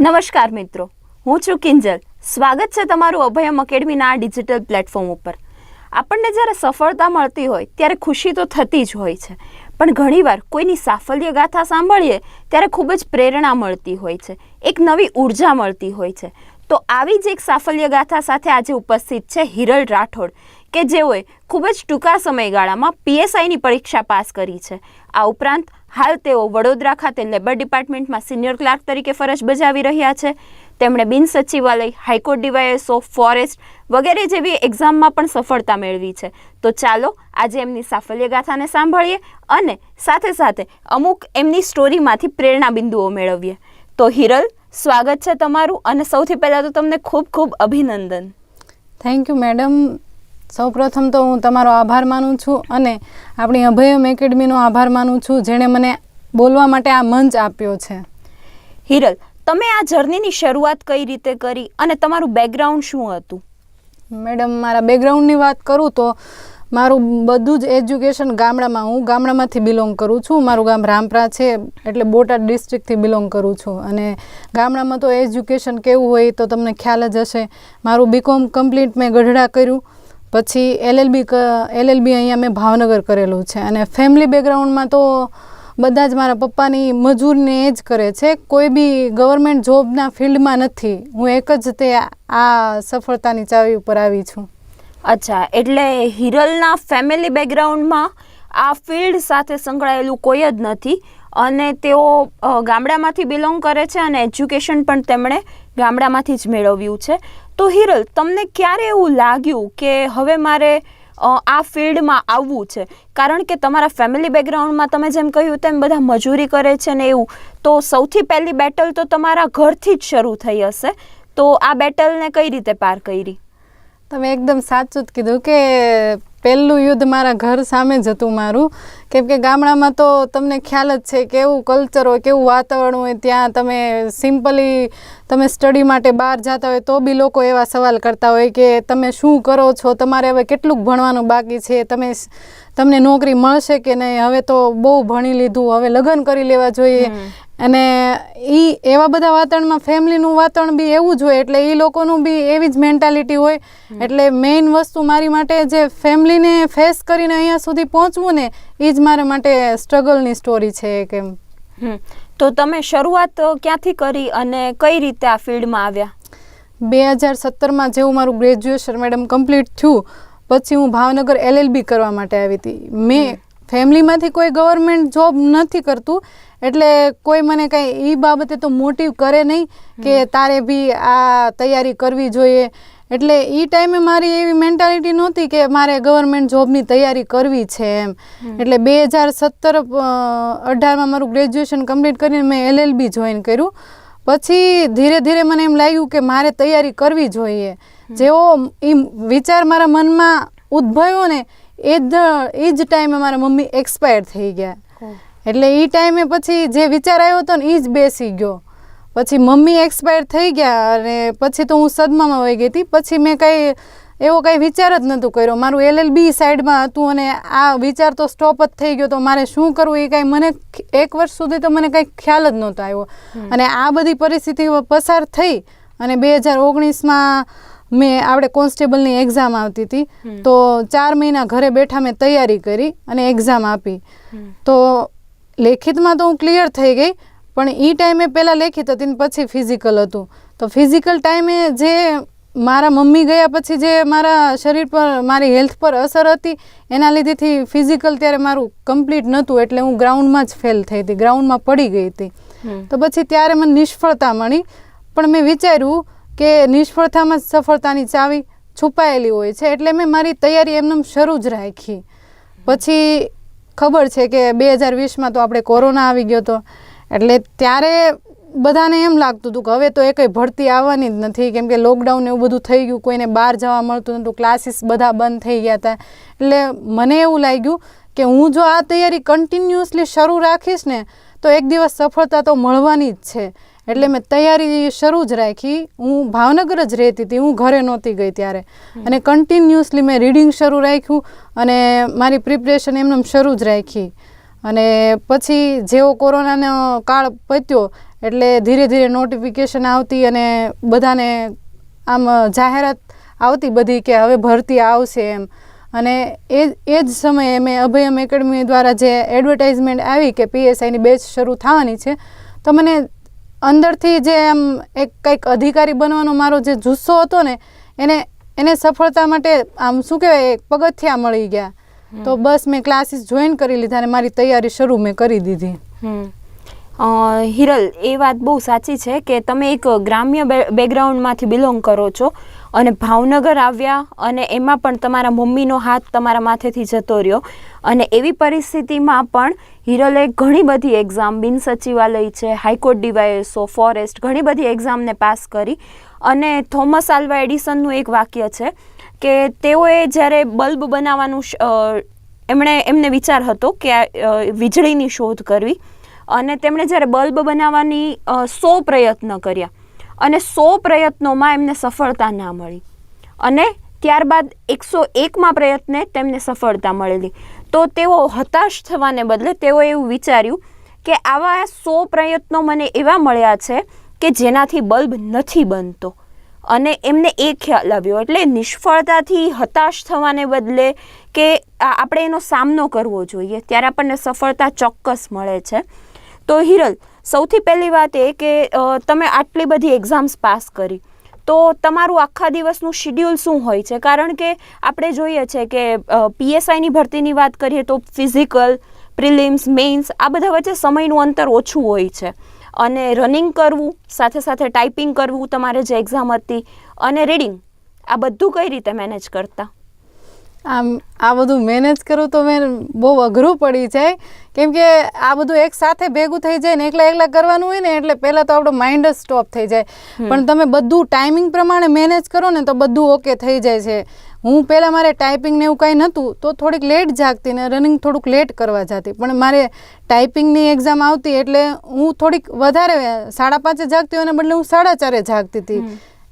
નમસ્કાર મિત્રો, હું છું કિંજલ. સ્વાગત છે તમારું અભયમ અકેડમીના આ ડિજિટલ પ્લેટફોર્મ ઉપર. આપણને જ્યારે સફળતા મળતી હોય, ત્યારે ખુશી તો થતી જ હોય છે. પણ ઘણીવાર કોઈની સાફલ્ય ગાથા સાંભળીએ, ત્યારે ખૂબ જ પ્રેરણા મળતી હોય છે. એક નવી ઊર્જા મળતી હોય છે. તો આવી જ એક સાફલ્ય ગાથા સાથે આજે ઉપસ્થિત છે હિરલ રાઠોડ, કે જેઓએ ખૂબ જ ટૂંકા સમયગાળામાં પીએસઆઈની પરીક્ષા પાસ કરી છે. આ ઉપરાંત હાલ તેઓ વડોદરા ખાતે લેબર ડિપાર્ટમેન્ટમાં સિનિયર ક્લાર્ક તરીકે ફરજ બજાવી રહ્યા છે. તેમણે બિન સચિવાલય, હાઈકોર્ટ ડીવાયએસઓ ફોરેસ્ટ વગેરે જેવી એક્ઝામમાં પણ સફળતા મેળવી છે. તો ચાલો આજે એમની સાફલ્ય ગાથાને સાંભળીએ અને સાથે સાથે અમુક એમની સ્ટોરીમાંથી પ્રેરણા બિંદુઓ મેળવીએ. તો હિરલ, સ્વાગત છે તમારું અને સૌથી પહેલાં તો તમને ખૂબ ખૂબ અભિનંદન. થેન્ક યુ મેડમ સૌપ્રથમ તો હું તમારો આભાર માનું છું અને આપણી અભયમ એકેડમીનો આભાર માનું છું જેણે મને બોલવા માટે આ મંચ આપ્યો છે. હિરલ તમે આ જર્નીની શરૂઆત કઈ રીતે કરી અને તમારું બેકગ્રાઉન્ડ શું હતું? મેડમ મારા બેકગ્રાઉન્ડની વાત કરું તો મારું બધું જ એજ્યુકેશન ગામડામાં. હું ગામડામાંથી બિલોંગ કરું છું. મારું ગામ રામપરા છે એટલે બોટાદ ડિસ્ટ્રિક્ટથી બિલોંગ કરું છું. અને ગામડામાં તો એજ્યુકેશન કેવું હોય તો તમને ખ્યાલ જ હશે. મારું બીકોમ કમ્પ્લીટ મેં ગઢડા કર્યું. પછી એલએલબી એલએલબી અહીંયા મેં ભાવનગર કરેલું છે. અને ફેમિલી બેકગ્રાઉન્ડમાં તો બધા જ મારા પપ્પાની મજૂરને એ જ કરે છે. કોઈ બી ગવર્મેન્ટ જોબના ફિલ્ડમાં નથી. હું એક જ તે આ સફળતાની ચાવી ઉપર આવી છું. અચ્છા, એટલે હિરલના ફેમિલી બેકગ્રાઉન્ડમાં આ ફિલ્ડ સાથે સંકળાયેલું કોઈ જ નથી અને તેઓ ગામડામાંથી બિલોંગ કરે છે અને એજ્યુકેશન પણ તેમણે ગામડામાંથી જ મેળવ્યું છે. તો હિરલ, તમને ક્યારે એવું લાગ્યું કે હવે મારે આ ફિલ્ડમાં આવવું છે? કારણ કે તમારા ફેમિલી બેકગ્રાઉન્ડમાં તમે જેમ કહ્યું તેમ બધા મજૂરી કરે છે ને એવું. તો સૌથી પહેલી બેટલ તો તમારા ઘરથી જ શરૂ થઈ હશે. તો આ બેટલને કઈ રીતે પાર કરી? તમે એકદમ સાચું જ કીધું કે પહેલું યુદ્ધ મારા ઘર સામે જ હતું મારું. કેમ કે ગામડામાં તો તમને ખ્યાલ જ છે કેવું કલ્ચર હોય, કેવું વાતાવરણ હોય, ત્યાં તમે સિમ્પલી તમે સ્ટડી માટે બહાર જતા હોય તો બી લોકો એવા સવાલ કરતા હોય કે તમે શું કરો છો? તમારે હવે કેટલુંક ભણવાનું બાકી છે? તમે તમને નોકરી મળશે કે નહીં? હવે તો બહુ ભણી લીધું. હવે લગ્ન કરી લેવા જોઈએ. અને એ એવા બધા વાતાવરણમાં ફેમિલીનું વાતાવરણ બી એવું જ હોય એટલે એ લોકોનું બી એવી જ મેન્ટાલિટી હોય. એટલે મેઇન વસ્તુ મારી માટે જે ફેમિલીને ફેસ કરીને અહીંયા સુધી પહોંચવું ને એ જ મારા માટે સ્ટ્રગલની સ્ટોરી છે એક એમ. તો તમે શરૂઆત ક્યાંથી કરી અને કઈ રીતે આ ફિલ્ડમાં આવ્યા? બે હજાર સત્તરમાં જેવું મારું ગ્રેજ્યુએશન મેડમ કમ્પ્લીટ થયું પછી હું ભાવનગર એલએલબી કરવા માટે આવી હતી. મેં ફેમિલીમાંથી કોઈ ગવર્મેન્ટ જોબ નથી કરતું એટલે કોઈ મને કાંઈ એ બાબતે તો મોટિવ કરે નહીં કે તારે બી આ તૈયારી કરવી જોઈએ. એટલે એ ટાઈમે મારી એવી મેન્ટાલિટી નહોતી કે મારે ગવર્મેન્ટ જોબની તૈયારી કરવી છે એમ. એટલે બે હજાર સત્તર અઢારમાં મારું ગ્રેજ્યુએશન કમ્પ્લીટ કરીને મેં એલએલબી જોઈન કર્યું. પછી ધીરે ધીરે મને એમ લાગ્યું કે મારે તૈયારી કરવી જોઈએ. જેવો એ વિચાર મારા મનમાં ઉદ્ભવ્યો ને એ જ એ જ ટાઈમે મારા મમ્મી એક્સપાયર થઈ ગયા. એટલે એ ટાઈમે પછી જે વિચાર આવ્યો હતો ને એ જ બેસી ગયો. પછી મમ્મી એક્સપાયર થઈ ગયા અને પછી તો હું સદમામાં વહી ગઈ હતી. પછી મેં કાંઈ એવો કાંઈ વિચાર જ નહોતું કર્યો. મારું એલએલબી સાઈડમાં હતું અને આ વિચાર તો સ્ટોપ જ થઈ ગયો તો મારે શું કરવું એ કાંઈ મને એક વર્ષ સુધી તો મને કાંઈ ખ્યાલ જ નહોતો આવ્યો. અને આ બધી પરિસ્થિતિ પસાર થઈ અને બે હજાર ઓગણીસમાં મેં આપણે કોન્સ્ટેબલની એક્ઝામ આવતી હતી. તો ચાર મહિના ઘરે બેઠા મેં તૈયારી કરી અને એક્ઝામ આપી. તો લેખિતમાં તો હું ક્લિયર થઈ ગઈ પણ એ ટાઈમે પહેલાં લેખિત હતી ને પછી ફિઝિકલ હતું. તો ફિઝિકલ ટાઈમે જે મારા મમ્મી ગયા પછી જે મારા શરીર પર મારી હેલ્થ પર અસર હતી એના લીધેથી ફિઝિકલ ત્યારે મારું કમ્પ્લીટ નહોતું એટલે હું ગ્રાઉન્ડમાં જ ફેલ થઈ હતી ગ્રાઉન્ડમાં પડી ગઈ હતી. તો પછી ત્યારે મને નિષ્ફળતા મળી. પણ મેં વિચાર્યું કે નિષ્ફળતામાં સફળતાની ચાવી છુપાયેલી હોય છે એટલે મેં મારી તૈયારી એમને શરૂ જ રાખી. પછી ખબર છે કે બે હજાર વીસમાં તો આપણે કોરોના આવી ગયો હતો એટલે ત્યારે બધાને એમ લાગતું હતું કે હવે તો એ કંઈ ભરતી આવવાની જ નથી. કેમ કે લોકડાઉન એવું બધું થઈ ગયું, કોઈને બહાર જવા મળતું નહોતું ક્લાસીસ બધા બંધ થઈ ગયા હતા. એટલે મને એવું લાગ્યું કે હું જો આ તૈયારી કન્ટિન્યુઅસલી શરૂ રાખીશ ને, તો એક દિવસ સફળતા તો મળવાની જ છે. એટલે મેં તૈયારી શરૂ જ રાખી. હું ભાવનગર જ રહેતી હતી. હું ઘરે નહોતી ગઈ ત્યારે. અને કન્ટિન્યુઅસલી મેં રીડિંગ શરૂ રાખ્યું અને મારી પ્રિપરેશન એમને શરૂ જ રાખી. અને પછી જેવો કોરોનાનો કાળ પત્યો એટલે ધીરે ધીરે નોટિફિકેશન આવતી અને બધાને આમ જાહેરાત આવતી બધી કે હવે ભરતી આવશે એમ. અને એ એ જ સમયે મેં અભયમ એકેડમી દ્વારા જે એડવર્ટાઇઝમેન્ટ આવી કે પીએસઆઈની બેચ શરૂ થવાની છે તો મને અંદરથી જે આમ એક કંઈક અધિકારી બનવાનો મારો જે જુસ્સો હતો ને એને એને સફળતા માટે આમ શું કહેવાય એક પગથિયા મળી ગયા. તો બસ મેં ક્લાસીસ જોઈન કરી લીધા અને મારી તૈયારી શરૂ મેં કરી દીધી. હિરલ એ વાત બહુ સાચી છે કે તમે એક ગ્રામ્ય બેકગ્રાઉન્ડમાંથી બિલોંગ કરો છો. અને ભાવનગર આવ્યા અને એમાં પણ તમારા મમ્મીનો હાથ તમારા માથેથી જતો રહ્યો. અને એવી પરિસ્થિતિમાં પણ હિરલે ઘણી બધી એક્ઝામ બિન સચિવાલય છે, હાઈકોર્ટ, ડીવાયએસઓ, ફોરેસ્ટ ઘણી બધી એક્ઝામને પાસ કરી. અને થોમસ આલ્વા એડિસનનું એક વાક્ય છે કે તેઓએ જ્યારે બલ્બ બનાવવાનું એમણે, એમને વિચાર હતો કે વીજળીની શોધ કરવી. અને તેમણે જ્યારે બલ્બ બનાવવાની સો પ્રયત્ન કર્યા. અને સો પ્રયત્નોમાં એમને સફળતા ના મળી. અને ત્યારબાદ એકસો એકમાં પ્રયત્ને તેમને સફળતા મળેલી. તો તેઓ હતાશ થવાને બદલે તેઓએ એવું વિચાર્યું કે આવા સો પ્રયત્નો મને એવા મળ્યા છે કે જેનાથી બલ્બ નથી બનતો. અને એમને એ ખ્યાલ આવ્યો. એટલે નિષ્ફળતાથી હતાશ થવાને બદલે કે આપણે એનો સામનો કરવો જોઈએ. ત્યારે આપણને સફળતા ચોક્કસ મળે છે. તો હિરલ, સૌથી પહેલી વાત એ કે તમે આટલી બધી એક્ઝામ્સ પાસ કરી. તો તમારું આખા દિવસનું શિડ્યુલ શું હોય છે? કારણ કે આપણે જોઈએ છે કે પીએસઆઈની ભરતીની વાત કરીએ તો ફિઝિકલ પ્રિલિમ્સ મેઇન્સ આ બધા વચ્ચે સમયનું અંતર ઓછું હોય છે. અને રનિંગ કરવું, સાથે સાથે ટાઈપિંગ કરવું તમારે જે એક્ઝામ હતી, અને રીડિંગ આ બધું કઈ રીતે મેનેજ કરતા? આમ આ બધું મેનેજ કરવું તો મેં બહુ અઘરું પડી જાય કેમ કે આ બધું એક સાથે ભેગું થઈ જાય ને એકલા એકલા કરવાનું હોય ને એટલે પહેલાં તો આપણો માઇન્ડ જ સ્ટોપ થઈ જાય. પણ તમે બધું ટાઈમિંગ પ્રમાણે મેનેજ કરો ને તો બધું ઓકે થઈ જાય છે. હું પહેલાં મારે ટાઈપિંગ ને એવું કાંઈ નહોતું તો થોડીક લેટ જાગતી ને રનિંગ થોડુંક લેટ કરવા જતી. પણ મારે ટાઈપિંગની એક્ઝામ આવતી એટલે હું થોડીક વધારે સાડા પાંચે જાગતી હોય ને બદલે હું સાડા ચારે જાગતી હતી.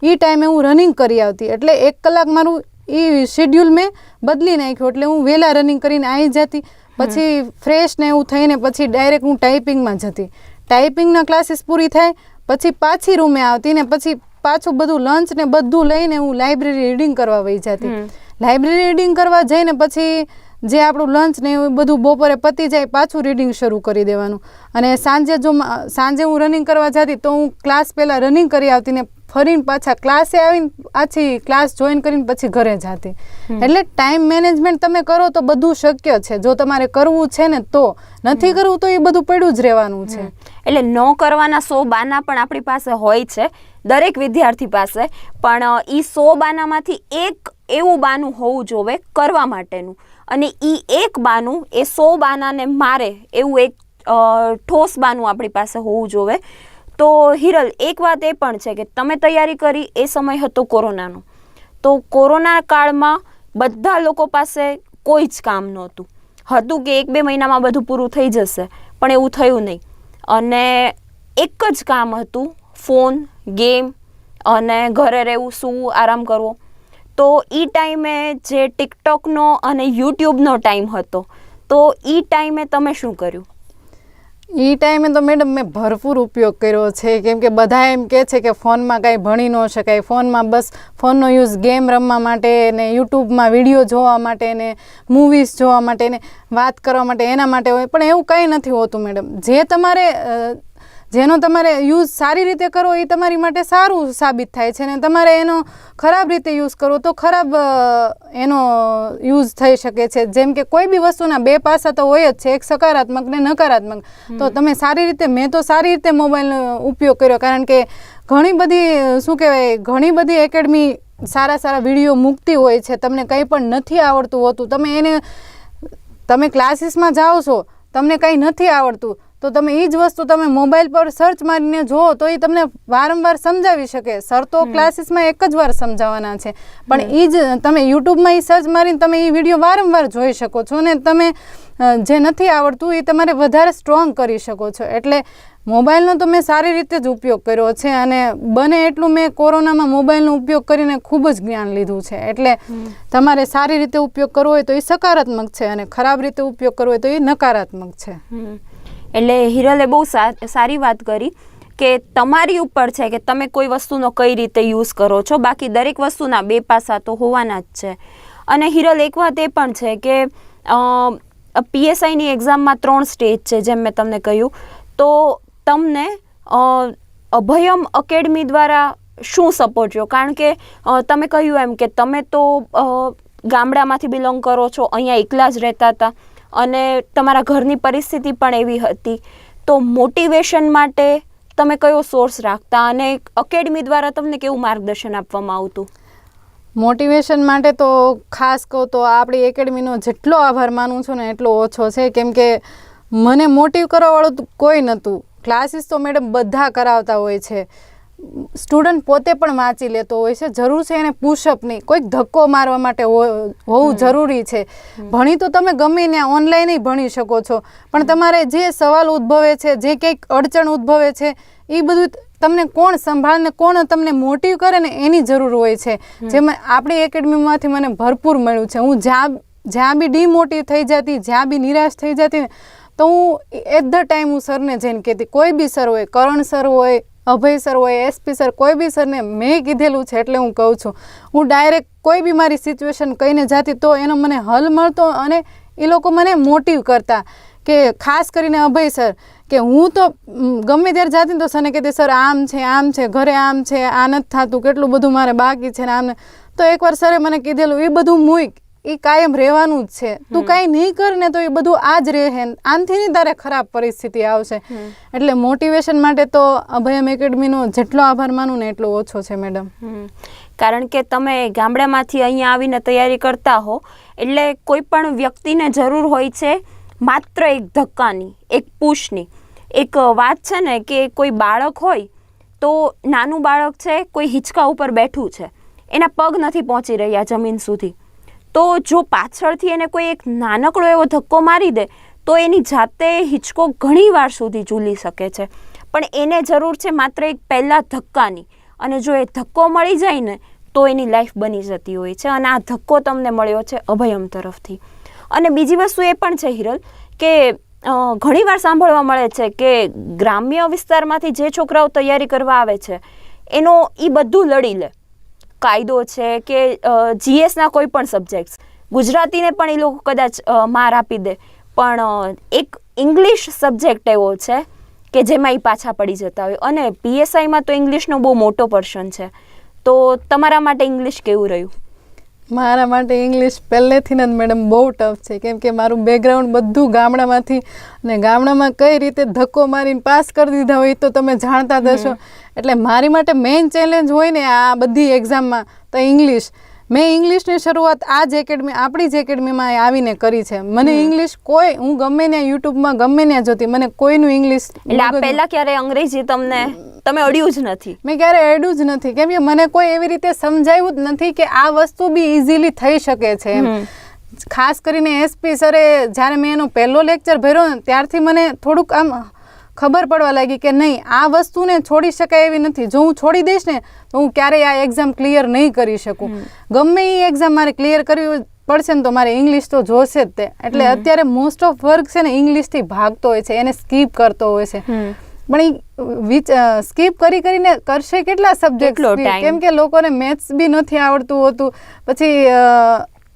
એ ટાઈમે હું રનિંગ કરી આવતી. એટલે એક કલાક મારું એ શેડ્યુલ મેં બદલી નાખ્યું. એટલે હું વહેલા રનિંગ કરીને આવી જતી. પછી ફ્રેશ ને એવું થઈને પછી ડાયરેક્ટ હું ટાઈપિંગમાં જતી. ટાઈપિંગના ક્લાસીસ પૂરી થાય પછી પાછી રૂમે આવતી ને પછી પાછું બધું લંચ ને બધું લઈને હું લાઇબ્રેરી રીડિંગ કરવા વહી જતી. લાઇબ્રેરી રીડિંગ કરવા જઈને પછી જે આપણું લંચ ને એવું બધું બપોરે પતી જાય પાછું રીડિંગ શરૂ કરી દેવાનું. અને સાંજે જો સાંજે હું રનિંગ કરવા જતી તો હું ક્લાસ પહેલાં રનિંગ કરી આવતી ને ફરીને પાછા ક્લાસે આવીને પાછી ક્લાસ જોઈન કરીને પછી ઘરે જાતી. એટલે ટાઈમ મેનેજમેન્ટ તમે કરો તો બધું શક્ય છે. જો તમારે કરવું છે ને તો. નથી કરવું તો એ બધું પડ્યું જ રહેવાનું છે. એટલે ન કરવાના સો બાના પણ આપણી પાસે હોય છે દરેક વિદ્યાર્થી પાસે. પણ એ સો બાનામાંથી એક એવું બાનું હોવું જોવે કરવા માટેનું. અને એ એક બાનું એ સો બાનાને મારે એવું એક ઠોસ બાનું આપણી પાસે હોવું જોવે. તો હિરલ, એક વાત એ પણ છે કે તમે તૈયારી કરી એ સમય હતો કોરોનાનો. તો કોરોના કાળમાં બધા લોકો પાસે કોઈ જ કામ નહોતું. હતું કે એક બે મહિનામાં બધું પૂરું થઈ જશે, પણ એવું થયું નહીં. અને એક જ કામ હતું, ફોન, ગેમ અને ઘરે રહેવું, સૂવું, આરામ કરવો. તો એ ટાઈમે જે ટિકટોકનો અને યુટ્યુબનો ટાઈમ હતો, તો એ ટાઈમે તમે શું કર્યું? એ ટાઈમે તો મેડમ મેં ભરપૂર ઉપયોગ કર્યો છે. કેમ કે બધા એમ કહે છે કે ફોનમાં કાંઈ ભણી ન શકાય. ફોનમાં બસ ફોનનો યુઝ ગેમ રમવા માટે ને યુટ્યુબમાં વીડિયો જોવા માટે ને મૂવીઝ જોવા માટે ને વાત કરવા માટે એના માટે હોય. પણ એવું કંઈ નથી હોતું મેડમ. જે તમારે જેનો તમારે યુઝ સારી રીતે કરો એ તમારી માટે સારું સાબિત થાય છે ને તમારે એનો ખરાબ રીતે યુઝ કરો તો ખરાબ એનો યુઝ થઈ શકે છે. જેમ કે કોઈ બી વસ્તુના બે પાસા તો હોય જ છે એક સકારાત્મક ને નકારાત્મક. તો તમે સારી રીતે મેં તો સારી રીતે મોબાઈલનો ઉપયોગ કર્યો કારણ કે ઘણી બધી શું કહેવાય ઘણી બધી એકેડમી સારા સારા વીડિયો મૂકતી હોય છે. તમને કંઈ પણ નથી આવડતું હોતું તમે એને તમે ક્લાસીસમાં જાઓ છો તમને કંઈ નથી આવડતું. તો તમે એ જ વસ્તુ તમે મોબાઈલ પર સર્ચ મારીને જુઓ તો એ તમને વારંવાર સમજાવી શકે. સર તો ક્લાસીસમાં એક જ વાર સમજાવવાના છે. પણ એ જ તમે યુટ્યુબમાં એ સર્ચ મારીને તમે એ વીડિયો વારંવાર જોઈ શકો છો ને તમે જે નથી આવડતું એ તમારે વધારે સ્ટ્રોંગ કરી શકો છો. એટલે મોબાઈલનો તો મેં સારી રીતે જ ઉપયોગ કર્યો છે અને બને એટલું મેં કોરોનામાં મોબાઈલનો ઉપયોગ કરીને ખૂબ જ જ્ઞાન લીધું છે. એટલે તમારે સારી રીતે ઉપયોગ કરવો હોય તો એ સકારાત્મક છે અને ખરાબ રીતે ઉપયોગ કરવો હોય તો એ નકારાત્મક છે. એટલે હિરલે બહુ સારી વાત કરી કે તમારી ઉપર છે કે તમે કોઈ વસ્તુનો કઈ રીતે યુઝ કરો છો. બાકી દરેક વસ્તુના બે પાસા તો હોવાના જ છે. અને હિરલ, એક વાત એ પણ છે કે પીએસઆઈની એક્ઝામમાં ત્રણ સ્ટેજ છે જેમ મેં તમને કહ્યું. તો તમને અભયમ એકેડમી દ્વારા શું સપોર્ટ રહ્યો? કારણ કે તમે કહ્યું એમ કે તમે તો ગામડામાંથી બિલોંગ કરો છો, અહીંયા એકલા જ રહેતા હતા. અને તમારા ઘરની પરિસ્થિતિ પણ એવી હતી. તો મોટિવેશન માટે તમે કયો સોર્સ રાખતા અને એકેડમી દ્વારા તમને કેવું માર્ગદર્શન આપવામાં આવતું? મોટિવેશન માટે તો ખાસ કહું તો આપણી એકેડમીનો જેટલો આભાર માનું છું ને એટલો ઓછો છે. કેમ કે મને મોટિવ કરવાવાળું કોઈ નહોતું. ક્લાસીસ તો મેડમ બધા કરાવતા હોય છે. સ્ટુડન્ટ પોતે પણ વાંચી લેતો હોય છે. જરૂર છે એને પુશઅપ નહીં કોઈક ધક્કો મારવા માટે હોવું જરૂરી છે. ભણી તો તમે ગમે ત્યાં ઓનલાઈન ભણી શકો છો. પણ તમારે જે સવાલ ઉદ્ભવે છે જે કંઈક અડચણ ઉદ્ભવે છે એ બધું તમને કોણ સંભાળને કોણ તમને મોટિવ કરે ને એની જરૂર હોય છે. જેમાં આપણી એકેડમીમાંથી મને ભરપૂર મળ્યું છે. હું જ્યાં જ્યાં બી ડીમોટિવ થઈ જતી જ્યાં બી નિરાશ થઈ જતી ને તો હું એટ ધ ટાઈમ હું સરને જઈને કહેતી કોઈ બી સર હોય કરણ સર હોય અભય સર હોય એસપી સર, કોઈ બી સરને મેં કીધેલું છે એટલે હું કહું છું. હું ડાયરેક્ટ કોઈ બી મારી સિચ્યુએશન કહીને જાતી તો એનો મને હલ મળતો અને એ લોકો મને મોટિવ કરતા કે ખાસ કરીને અભય સર, કે હું તો ગમે ત્યારે જાતી તો સરને કહેતી, સર, આમ છે આમ છે, ઘરે આમ છે, આ નથી થતું, કેટલું બધું મારે બાકી છે ને આમને તો એકવાર સરે મને કીધેલું એ બધું મૂક. એ કાયમ રહેવાનું જ છે. તું કાંઈ નહીં કર ને તો એ બધું આ જ રહે આનથી નહીં તારે ખરાબ પરિસ્થિતિ આવશે. એટલે મોટિવેશન માટે તો અભયમ એકેડમીનો જેટલો આભાર માનું ને એટલો ઓછો છે મેડમ. કારણ કે તમે ગામડામાંથી અહીંયા આવીને તૈયારી કરતા હો એટલે કોઈ પણ વ્યક્તિને જરૂર હોય છે માત્ર એક ધક્કાની એક પુશની એક વાત છે ને કે કોઈ બાળક હોય તો નાનું બાળક છે કોઈ હિંચકા ઉપર બેઠું છે. એના પગ નથી પહોંચી રહ્યા જમીન સુધી. તો જો પાછળથી એને કોઈ એક નાનકડો એવો ધક્કો મારી દે, તો એની જાતે હિંચકો ઘણી વાર સુધી ઝૂલી શકે છે. પણ એને જરૂર છે માત્ર એક પહેલાં ધક્કાની. અને જો એ ધક્કો મળી જાય ને, તો એની લાઈફ બની જતી હોય છે. અને આ ધક્કો તમને મળ્યો છે અભયમ તરફથી. અને બીજી વસ્તુ એ પણ છે હિરલ, કે ઘણીવાર સાંભળવા મળે છે કે ગ્રામ્ય વિસ્તારમાંથી જે છોકરાઓ તૈયારી કરવા આવે છે, એનો એ બધું લડી લે. કાયદો છે કે જીએસના કોઈ પણ સબ્જેક્ટ્સ ગુજરાતીને પણ એ લોકો કદાચ માર આપી દે. પણ એક ઇંગ્લિશ સબ્જેક્ટ એવો છે કે જેમાં એ પાછા પડી જતા હોય. અને પીએસઆઈમાં તો ઇંગ્લિશનો બહુ મોટો પર્શન છે. તો તમારા માટે ઇંગ્લિશ કેવું રહ્યું? મારા માટે ઇંગ્લિશ પહેલેથી જ મેડમ બહુ ટફ છે. કેમ કે મારું બેકગ્રાઉન્ડ બધું ગામડામાંથી અને ગામડામાં કઈ રીતે ધક્કો મારીને પાસ કરી દીધા હોય તો તમે જાણતા જ હશો. એટલે મારી માટે મેઇન ચેલેન્જ હોય ને આ બધી એક્ઝામમાં તો ઇંગ્લિશ મેં ઇંગ્લિશની શરૂઆત આ જ એકેડમી આપણી જ એકેડમીમાં આવીને કરી છે. મને ઇંગ્લિશ કોઈ હું ગમે ત્યાં યુટ્યુબમાં ગમે ત્યાં જોતી મને કોઈનું ઇંગ્લિશ એટલે આ પહેલા ક્યારે અંગ્રેજી તમને તમે અડ્યું જ નથી? મેં ક્યારે અડ્યું જ નથી. કેમ કે મને કોઈ એવી રીતે સમજાયું જ નથી કે આ વસ્તુ બી ઇઝીલી થઈ શકે છે એમ. ખાસ કરીને એસપી સરે જ્યારે મેં એનો પહેલો લેક્ચર ભર્યો ને ત્યારથી મને થોડુંક આમ ખબર પડવા લાગી કે નહીં આ વસ્તુને છોડી શકાય એવી નથી. જો હું છોડી દઈશ ને તો હું ક્યારેય આ એક્ઝામ ક્લિયર નહીં કરી શકું. ગમે એ એક્ઝામ મારે ક્લિયર કરવી પડશે ને તો મારે ઇંગ્લિશ તો જોશે જ તે. એટલે અત્યારે મોસ્ટ ઓફ વર્ક છે ને ઇંગ્લિશથી ભાગતો હોય છે એને સ્કીપ કરતો હોય છે. પણ એ વિચ સ્કીપ કરી કરીને કરશે કેટલા સબ્જેક્ટ કેમ કે લોકોને મેથ્સ બી નથી આવડતું હોતું. પછી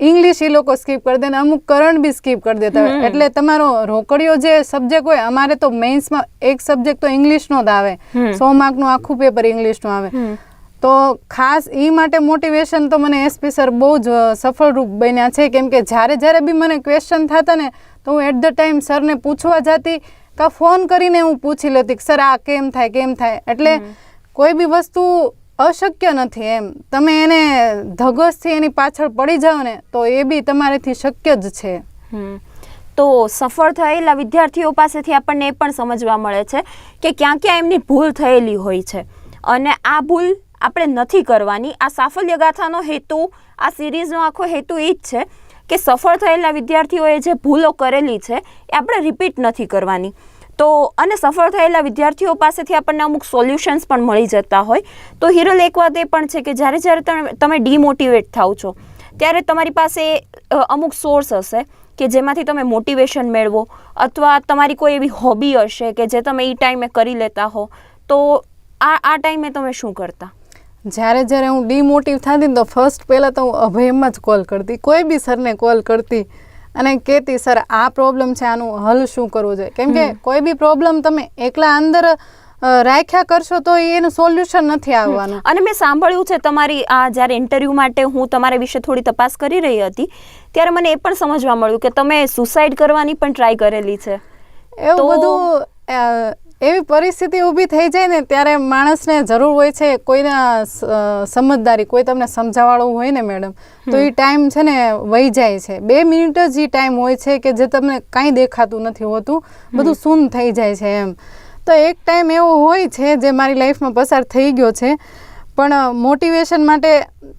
ઇંગ્લિશ એ લોકો સ્કીપ કરી દે ને અમુક કરંટ બી સ્કીપ કરી દેતા હોય. એટલે તમારો રોકડિયો જે સબ્જેક્ટ હોય અમારે તો મેઇન્સમાં એક સબ્જેક્ટ તો ઇંગ્લિશનો જ આવે. સો માર્કનું આખું પેપર ઇંગ્લિશનું આવે. તો ખાસ એ માટે મોટિવેશન તો મને એસપી સર બહુ જ સફળરૂપ બન્યા છે. કેમ કે જ્યારે જ્યારે બી મને ક્વેશ્ચન થતા ને તો હું એટ ધ ટાઈમ સરને પૂછવા જતી કાં ફોન કરીને હું પૂછી લેતી સર આ કેમ થાય કેમ થાય? એટલે કોઈ બી વસ્તુ અશક્ય નથી એમ. તમે એને ધગસથી એની પાછળ પડી જાઓ ને, તો એ બી તમારેથી શક્ય જ છે. તો સફળ થયેલા વિદ્યાર્થીઓ પાસેથી આપણને એ પણ સમજવા મળે છે કે ક્યાં ક્યાં એમની ભૂલ થયેલી હોય છે. અને આ ભૂલ આપણે નથી કરવાની. આ સાફલ્ય ગાથાનો હેતુ, આ સિરીઝનો આખો હેતુ એ જ છે કે સફળ થયેલા વિદ્યાર્થીઓએ જે ભૂલો કરેલી છે, એ આપણે રિપીટ નથી કરવાની. તો અને સફળ થયેલા વિદ્યાર્થીઓ પાસેથી આપણને અમુક સોલ્યુશન્સ પણ મળી જતા હોય. તો હિરલ, એક વાત એ પણ છે કે જ્યારે જ્યારે તમે ડિમોટિવેટ થાવ છો, ત્યારે તમારી પાસે અમુક સોર્સ હશે કે જેમાંથી તમે મોટિવેશન મેળવો અથવા તમારી કોઈ એવી હોબી હશે કે જે તમે એ ટાઈમે કરી લેતા હો. તો આ આ ટાઈમે તમે શું કરતા? જ્યારે જ્યારે હું ડીમોટિવ થતી તો ફર્સ્ટ પહેલાં તો હું અભયમાં જ કોલ કરતી. કોઈ બી સરને કોલ કરતી અને કહેતી સર આ પ્રોબ્લેમ છે આનું હલ શું કરવું જોઈએ? કેમ કે કોઈ બી પ્રોબ્લેમ તમે એકલા અંદર રાખ્યા કરશો તો એનું સોલ્યુશન નથી આવવાનું. અને મેં સાંભળ્યું છે તમારી આ જ્યારે ઇન્ટરવ્યૂ માટે હું તમારા વિશે થોડી તપાસ કરી રહી હતી ત્યારે મને એ પણ સમજવા મળ્યું કે તમે સુસાઇડ કરવાની પણ ટ્રાય કરેલી છે. એવું બધું એવી પરિસ્થિતિ ઊભી થઈ જાય ને ત્યારે માણસને જરૂર હોય છે કોઈના સમજદારી કોઈ તમને સમજાવવાળું હોય ને મેડમ તો એ ટાઈમ છે ને વહી જાય છે. બે મિનિટ જ એ ટાઈમ હોય છે કે જે તમને કાંઈ દેખાતું નથી હોતું બધું શૂન થઈ જાય છે એમ. તો એક ટાઈમ એવો હોય છે જે મારી લાઈફમાં પસાર થઈ ગયો છે પણ મોટિવેશન માટે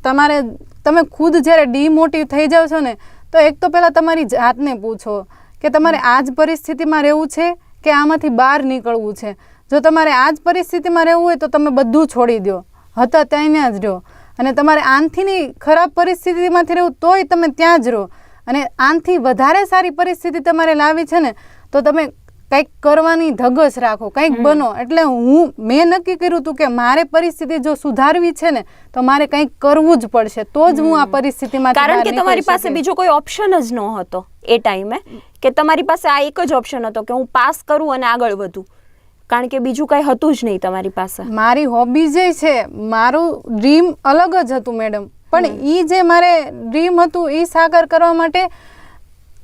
તમારે તમે ખુદ જ્યારે ડીમોટિવ થઈ જાઓ છો ને તો એક તો પહેલાં તમારી જાતને પૂછો કે તમારે આ જ પરિસ્થિતિમાં રહેવું છે કે આમાંથી બહાર નીકળવું છે. જો તમારે આ જ પરિસ્થિતિમાં રહેવું હોય તો તમે બધું છોડી દો. હતા ત્યાં જ રહો. અને તમારે આનથી ખરાબ પરિસ્થિતિમાંથી રહેવું તોય તમે ત્યાં જ રહો. અને આનથી વધારે સારી પરિસ્થિતિ તમારે લાવી છે ને, તો તમે કંઈક કરવાની ધગસ રાખો કંઈક બનો. એટલે હું મેં નક્કી કર્યું હતું કે મારે પરિસ્થિતિ જો સુધારવી છે ને તો મારે કંઈક કરવું જ પડશે. તો જ હું આ પરિસ્થિતિમાં કારણ કે તમારી પાસે બીજો કોઈ ઓપ્શન જ ન હતો એ ટાઈમે. કે તમારી પાસે આ એક જ ઓપ્શન હતો કે હું પાસ કરું અને આગળ વધું. કારણ કે બીજું કંઈ હતું જ નહીં તમારી પાસે. મારી હોબી જે છે મારું ડ્રીમ અલગ જ હતું મેડમ પણ એ જે મારે ડ્રીમ હતું એ સાકાર કરવા માટે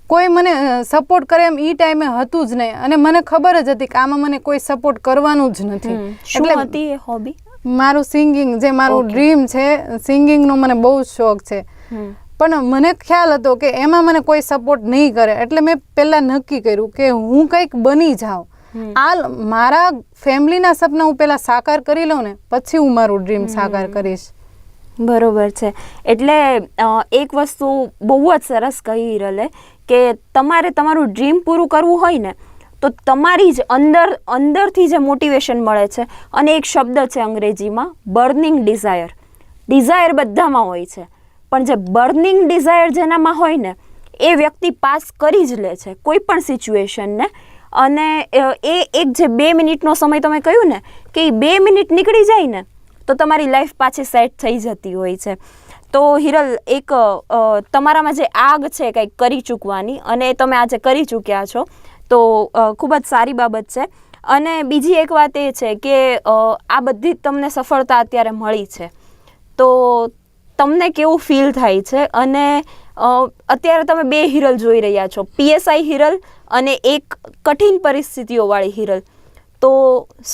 કોઈ મને સપોર્ટ કરે એમ એ ટાઈમે હતું જ નહીં. અને મને ખબર જ હતી કે આમાં મને કોઈ સપોર્ટ કરવાનું જ નથી. એટલે હતી એ હોબી મારું સિંગિંગ જે મારું ડ્રીમ છે સિંગિંગનો મને બહુ જ શોખ છે. પણ મને ખ્યાલ હતો કે એમાં મને કોઈ સપોર્ટ નહીં કરે. એટલે મેં પહેલાં નક્કી કર્યું કે હું કંઈક બની જાઉં. આ મારા ફેમિલીના સપના હું પહેલાં સાકાર કરી લઉં ને પછી હું મારું ડ્રીમ સાકાર કરીશ. બરોબર છે. એટલે એક વસ્તુ બહુ જ સરસ કહી રલે કે તમારે તમારું ડ્રીમ પૂરું કરવું હોય ને, તો તમારી જ અંદર, અંદરથી જે મોટિવેશન મળે છે, અને એક શબ્દ છે અંગ્રેજીમાં બર્નિંગ ડિઝાયર ડિઝાયર બધામાં હોય છે. પણ જે બર્નિંગ ડિઝાયર જેનામાં હોય ને, એ વ્યક્તિ પાસ કરી જ લે છે, કોઈ પણ સિચ્યુએશનને અને એ એક જે બે મિનિટનો સમય તમે કહ્યું ને, કે એ બે મિનિટ નીકળી જાય ને તો તમારી લાઈફ પાછી સેટ થઈ જતી હોય છે. તો હિરલ, એક તમારામાં જે આગ છે કંઈક કરી ચૂકવાની અને તમે આજે કરી ચૂક્યા છો, તો ખૂબ જ સારી બાબત છે. અને બીજી એક વાત એ છે કે આ બધી તમને સફળતા અત્યારે મળી છે. તો તમને કેવું ફીલ થાય છે? અને અત્યારે તમે બે હિરલ જોઈ રહ્યા છો. પીએસઆઈ હિરલ અને એક કઠિન પરિસ્થિતિઓવાળી હિરલ. તો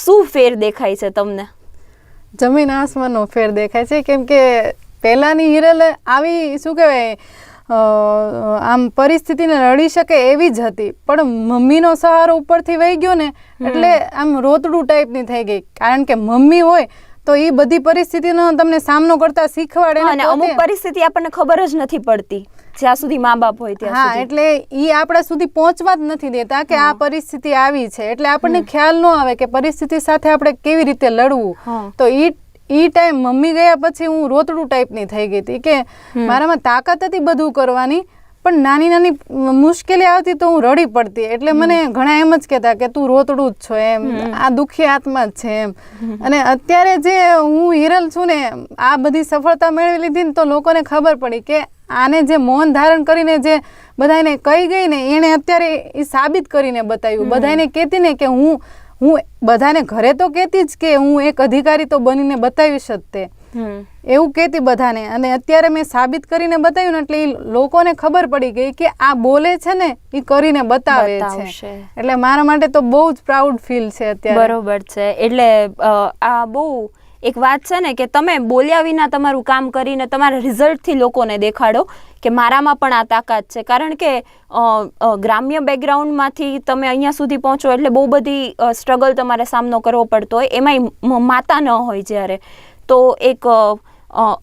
શું ફેર દેખાય છે તમને? જમીન આસમાનનો ફેર દેખાય છે. કેમ કે પહેલાંની હિરલ આવી શું કહેવાય આમ પરિસ્થિતિને લડી શકે એવી જ હતી. પણ મમ્મીનો સહારો ઉપરથી વહી ગયો ને એટલે આમ રોતડું ટાઈપની થઈ ગઈ. કારણ કે મમ્મી હોય તો એ બધી પરિસ્થિતિનો તમને સામનો કરતા શીખવાડે અને અમુક પરિસ્થિતિ આપણને ખબર જ નથી પડતી. જ્યાં સુધી મા બાપ હોય ત્યાં હા એટલે ઈ આપણા સુધી પહોંચવા જ નથી દેતા કે આ પરિસ્થિતિ આવી છે. એટલે આપણને ખ્યાલ ન આવે કે પરિસ્થિતિ સાથે આપણે કેવી રીતે લડવું. તો ઈ ઈ ટાઈમ મમ્મી ગયા પછી હું રોતડું ટાઈપની થઈ ગઈ હતી કે મારામાં તાકાત હતી બધું કરવાની પણ નાની નાની મુશ્કેલી આવતી તો હું રડી પડતી. એટલે મને ઘણા એમ જ કહેતા કે તું રોતડું જ છો એમ આ દુઃખી આત્મા જ છે એમ. અને અત્યારે જે હું હિરલ છું ને આ બધી સફળતા મેળવી લીધી ને તો લોકોને ખબર પડી કે આને જે મૌન ધારણ કરીને જે બધાને કહી ગઈ ને એણે અત્યારે એ સાબિત કરીને બતાવ્યું. બધાને કહેતી ને કે હું હું બધાને ઘરે તો કહેતી જ કે હું એક અધિકારી તો બનીને બતાવીશ જ તે. હમ. એવું કહેતી બધાને. અને અત્યારે મેં સાબિત કરીને બતાવ્યું ને એટલે એ લોકોને ખબર પડી ગઈ કે આ બોલે છે ને એ કરીને બતાવે છે. એટલે મારા માટે તો બહુ જ પ્રાઉડ ફીલ છે અત્યારે. બરોબર છે. એટલે આ બહુ એક વાત છે ને કે તમે બોલ્યા વિના તમારું કામ કરીને તમારા રિઝલ્ટથી લોકોને દેખાડો કે મારામાં પણ આ તાકાત છે. કારણ કે ગ્રામ્ય બેકગ્રાઉન્ડમાંથી તમે અહીંયા સુધી પહોંચો એટલે બહુ બધી સ્ટ્રગલ તમારે સામનો કરવો પડતો હોય. એમાંય માતા ન હોય જ્યારે. તો એક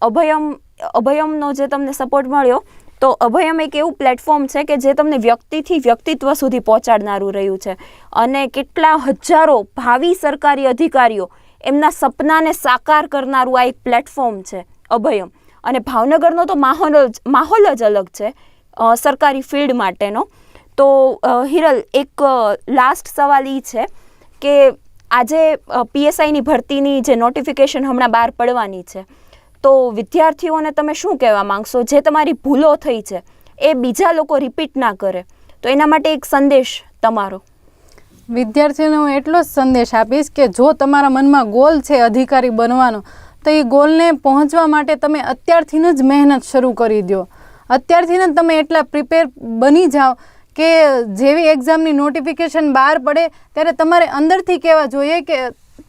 અભયમ, અભયમનો જે તમને સપોર્ટ મળ્યો, તો અભયમ એક એવું પ્લેટફોર્મ છે કે જે તમને વ્યક્તિથી વ્યક્તિત્વ સુધી પહોંચાડનારું રહ્યું છે. અને કેટલા હજારો ભાવિ સરકારી અધિકારીઓ એમના સપનાને સાકાર કરનારું આ એક પ્લેટફોર્મ છે, અભયમ. અને ભાવનગરનો તો માહોલ જ માહોલ જ અલગ છે સરકારી ફિલ્ડ માટેનો. તો હિરલ, એક લાસ્ટ સવાલ એ છે કે આજે પીએસઆઈની ભરતીની જે નોટિફિકેશન હમણાં બહાર પડવાની છે, તો વિદ્યાર્થીઓને તમે શું કહેવા માંગશો? જે તમારી ભૂલો થઈ છે, એ બીજા લોકો રિપીટ ના કરે. તો એના માટે એક સંદેશ તમારો. વિદ્યાર્થીઓને હું એટલો જ સંદેશ આપીશ કે જો તમારા મનમાં ગોલ છે અધિકારી બનવાનો, તો એ ગોલને પહોંચવા માટે તમે અત્યારથી જ મહેનત શરૂ કરી દો અત્યારથી જ તમે એટલા પ્રિપેર બની જાઓ કે જેવી એક્ઝામની નોટિફિકેશન બહાર પડે, ત્યારે તમારે અંદરથી કહેવા જોઈએ કે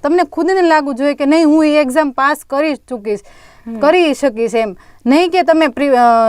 તમને ખુદને લાગવું જોઈએ કે નહીં, હું એ એક્ઝામ પાસ કરી ચૂકીશ. કરી શકીશ એમ. નહીં કે તમે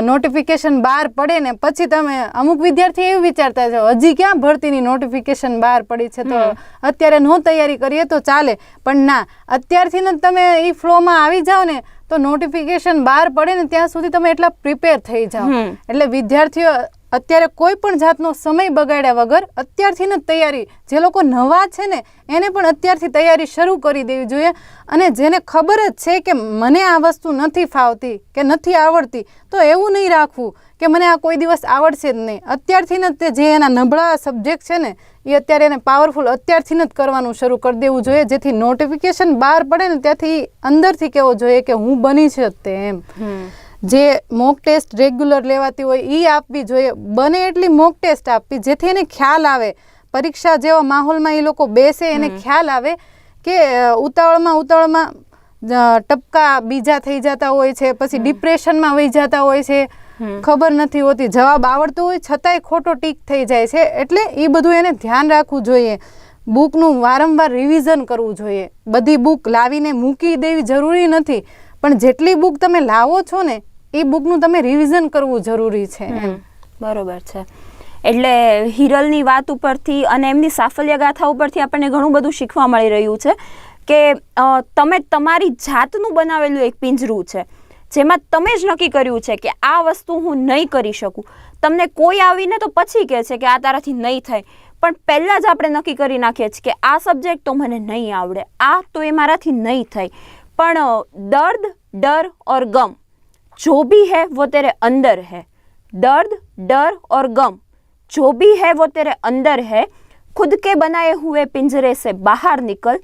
નોટિફિકેશન બહાર પડે ને પછી તમે અમુક વિદ્યાર્થી એવું વિચારતા છો હજી ક્યાં ભરતીની નોટિફિકેશન બહાર પડી છે? તો અત્યારે નો તૈયારી કરીએ તો ચાલે. પણ ના અત્યારથી જ તમે એ ફ્લોમાં આવી જાઓ ને તો નોટિફિકેશન બહાર પડે ને ત્યાં સુધી તમે એટલા પ્રિપેર થઈ જાઓ. એટલે વિદ્યાર્થીઓ અત્યારે કોઈ પણ જાતનો સમય બગાડ્યા વગર અત્યારથી જ તૈયારી, જે લોકો નવા છે ને, એને પણ અત્યારથી તૈયારી શરૂ કરી દેવી જોઈએ. અને જેને ખબર જ છે કે મને આ વસ્તુ નથી ફાવતી, કે નથી આવડતી, તો એવું નહીં રાખવું કે મને આ કોઈ દિવસ આવડશે જ નહીં. અત્યારથી જ તે જે એના નબળા સબ્જેક્ટ છે ને, એ અત્યારે એને પાવરફુલ અત્યારથી જ કરવાનું શરૂ કરી દેવું જોઈએ. જેથી નોટિફિકેશન બહાર પડે ને, ત્યાંથી અંદરથી કહેવું જોઈએ કે હું બની છે તે એમ. જે મોક ટેસ્ટ રેગ્યુલર લેવાતી હોય એ આપવી જોઈએ. બને એટલી મોક ટેસ્ટ આપવી જેથી એને ખ્યાલ આવે. પરીક્ષા જેવા માહોલમાં એ લોકો બેસે એને ખ્યાલ આવે કે ઉતાવળમાં ઉતાવળમાં ટપકા બીજા થઈ જતા હોય છે પછી ડિપ્રેશનમાં વહી જતા હોય છે. ખબર નથી હોતી જવાબ આવડતો હોય છતાંય ખોટો ટીક થઈ જાય છે. એટલે એ બધું એને ધ્યાન રાખવું જોઈએ. બુકનું વારંવાર રિવિઝન કરવું જોઈએ. બધી બુક લાવીને મૂકી દેવી જરૂરી નથી. પણ જેટલી બુક તમે લાવો છો ને એ બુકનું તમે રિવિઝન કરવું જરૂરી છે. બરોબર છે. એટલે હિરલની વાત ઉપરથી અને એમની સાફલ્ય ગાથા ઉપરથી આપણને ઘણું બધું શીખવા મળી રહ્યું છે કે તમે તમારી જાતનું બનાવેલું એક પિંજરું છે, જેમાં તમે જ નક્કી કર્યું છે કે આ વસ્તુ હું નહીં કરી શકું. તમને કોઈ આવીને તો પછી કહે છે કે આ તારાથી નહીં થાય, પણ પહેલાં જ આપણે નક્કી કરી નાખીએ છીએ કે આ સબ્જેક્ટ તો મને નહીં આવડે, આ તો એ મારાથી નહીં થાય. પણ દર્દ, ડર, ઓર ગમ जो भी है वो तेरे अंदर है दर्द डर और गम जो भी है वो तेरे अंदर है खुद के बनाए हुए पिंजरे से बाहर निकल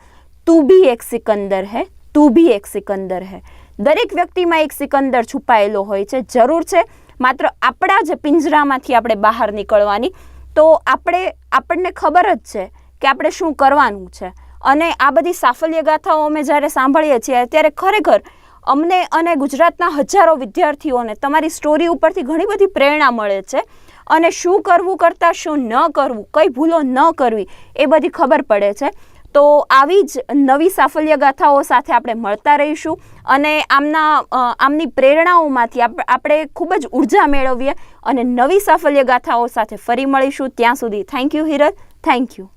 તું भी એક સિકંદર है તું भी એક સિકંદર है દરેક વ્યક્તિમાં એક સિકંદર છુપાયેલો હોય છે જરૂર છે માત્ર આપણા જ પિંજરામાંથી આપણે બહાર નીકળવાની તો આપણે આપણને ખબર જ છે કે આપણે શું કરવાનું છે અને આ બધી સાફલ્ય ગાથાઓ અમે જ્યારે સાંભળીએ છીએ ત્યારે ખરેખર અમને અને ગુજરાતના હજારો વિદ્યાર્થીઓને તમારી સ્ટોરી ઉપરથી ઘણી બધી પ્રેરણા મળે છે. અને શું કરવું કરતાં શું ન કરવું, કઈ ભૂલો ન કરવી, એ બધી ખબર પડે છે. તો આવી જ નવી સાફલ્ય ગાથાઓ સાથે આપણે મળતા રહીશું અને આમના આમની પ્રેરણાઓમાંથી આપ- આપણે ખૂબ જ ઊર્જા મેળવીએ અને નવી સાફલ્ય ગાથાઓ સાથે ફરી મળીશું. ત્યાં સુધી thank you Hiral. Thank you